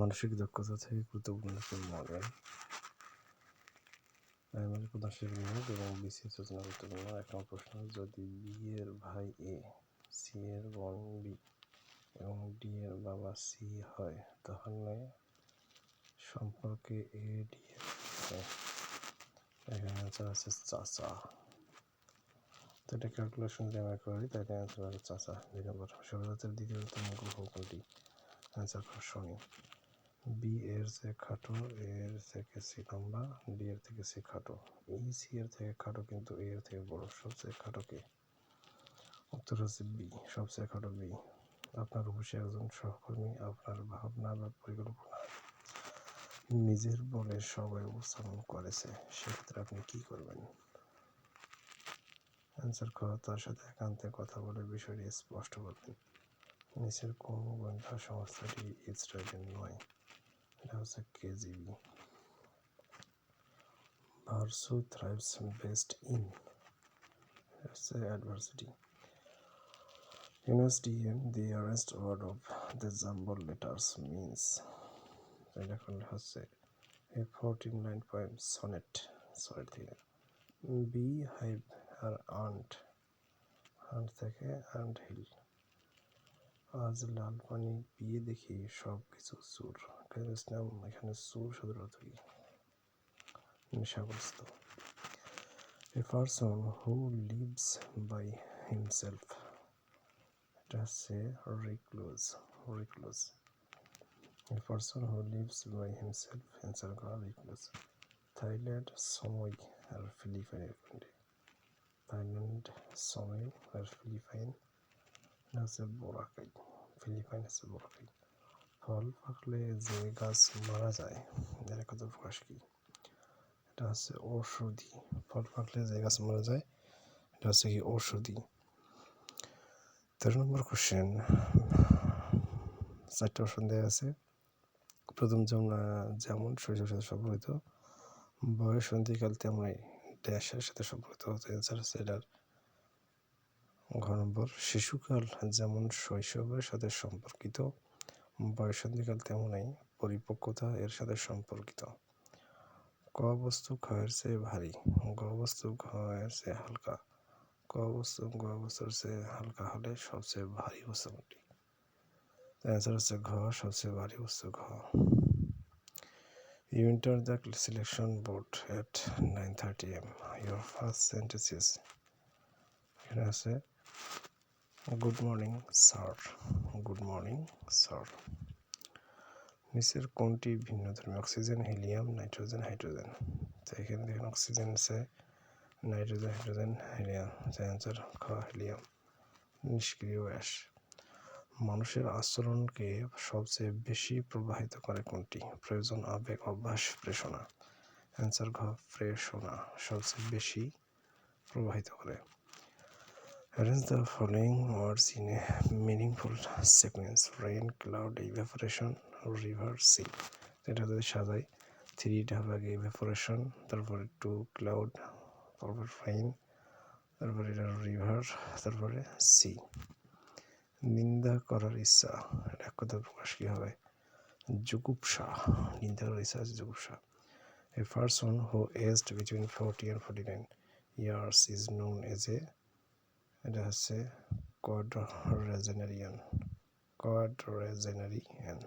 মানসিক দক্ষতা থেকে গুরুত্বপূর্ণ একটি মডেল। প্রাইমারি প্রধান শিক্ষক এবং বিসিএস সূচনা গুরুত্বপূর্ণ প্রশ্ন। যদি বি এর ভাই এ, সি এর বোন বি এবং ডি এর বাবা সি হয়, তাহলে সম্পর্কে এ, ডি এর। এখানে অ্যান্সার আছে চাচা। তো এটা ক্যালকুলেশন যদি আমরা করি চাচা। দুই নম্বর দ্বিতীয়তম গ্রহ কোনটি? অ্যান্সার শনি। বি এর থেকে খাটো এ এর থেকে সি লম্বা ডি এর থেকে সি খাটো। ই সি এর থেকে খাটো কিন্তু এ এর থেকে বড়। সবচেয়ে খাটো কে? উত্তর হচ্ছে বি সবচেয়ে খাটো বি আপনার অফিসে একজন সহকর্মী আপনার ভাবনা বা পরিকল্পনা নিজের বলে সবাই উপস্থাপন করেছে, সেক্ষেত্রে আপনি কি করবেন? অ্যান্সার খ তার সাথে একান্তে কথা বলে বিষয়টি স্পষ্ট করবেন। নিচের কোন গোয়েন্দা সংস্থাটি ইসরায়েলের নয়। এটা হচ্ছে KGB. Virtue thrives best in. হচ্ছে adversity USDM, the arrest word of the jumble letters means এটা করলে হচ্ছে a 49 poem sonnet sonnet থেকে বি হাইভ আর আন্ট আন্ট থেকে আন্ট হিল আজ লাল পানি পিয়ে দেখি সব কিছু চুর ইসলাম এখানে চুর অর্থ নেশাগ্রস্ত। A person who lives by himself এটা হচ্ছে recluse recluse a person who lives by himself answer করা রিক্লোজ থাইল্যান্ড সময় আর ফিলিপাইনের কোনটি থাইল্যান্ড সময় আর ফিলিপাইন এটা হচ্ছে বোরাকাই ফিলিপাইন হচ্ছে বোরাকাই ফল পাকলে যে গাছ মারা যায় এর কত প্রকাশ কি এটা হচ্ছে ঔষধি ফল পাকলে যে গাছ মারা যায় এটা হচ্ছে কি ঔষধি তেরো নম্বর কোশ্চেন চারটে অপশন দেওয়া আছে প্রথম যেমন যেমন শৈশবের সাথে সম্পর্কিত বয়স সন্ধিকাল তেমনই ড্যাশের সাথে সম্পর্কিত হতে অ্যান্সার হচ্ছে এটার ঘ শিশুকাল যেমন শৈশবের সাথে সম্পর্কিত বয়সন্ধিকাল তেমনই পরিপক্কতা এর সাথে সম্পর্কিত। ক বস্তু ক্ষয়ের চেয়ে ভারী, গ বস্তু ঘয়ের চেয়ে হালকা, ক বস্তু, গ বস্তুর চেয়ে হালকা হলে সবচেয়ে ভারী বস্তু কোনটি? অ্যান্সার হচ্ছে ঘ, সবচেয়ে ভারী বস্তু ঘ। You enter the selection board at 9:30 am. Your first sentence এখানে আছে good morning sir good morning sir নিচের কোনটি ভিন্ন ধর্মী? Oxygen, helium, nitrogen, hydrogen. তো এখানে দেখেন অক্সিজেন আছে, নাইট্রোজেন, হাইড্রোজেন, হিলিয়াম। যে অ্যান্সার খ হিলিয়াম। নিষ্ক্রিয় গ্যাস। মানুষের আচরণকে সবচেয়ে বেশি প্রবাহিত করে কোনটি? প্রয়োজন, আবেগ, অভ্যাস প্রেষণা অ্যান্সার ঘ প্রেষণা সবচেয়ে বেশি প্রবাহিত করে। Arrange the following words in a meaningful sequence. Rain, cloud, evaporation, river, sea. এটা যদি সাজাই থ্রি হবে আগে ইভেপোরেশন তারপরে টু ক্লাউড তারপর রেইন তারপরে এটা রিভার তারপরে সি নিন্দা করার ইচ্ছা এটা কথা প্রকাশ কী হবে জুগুপসা নিন্দা করার ইচ্ছা আছে জুগুপসা A person who aged between 40 and 49 years is known as a এটা হচ্ছে কোয়াড্রেজেনারিয়ান কোয়াড্রেজেনারিয়ান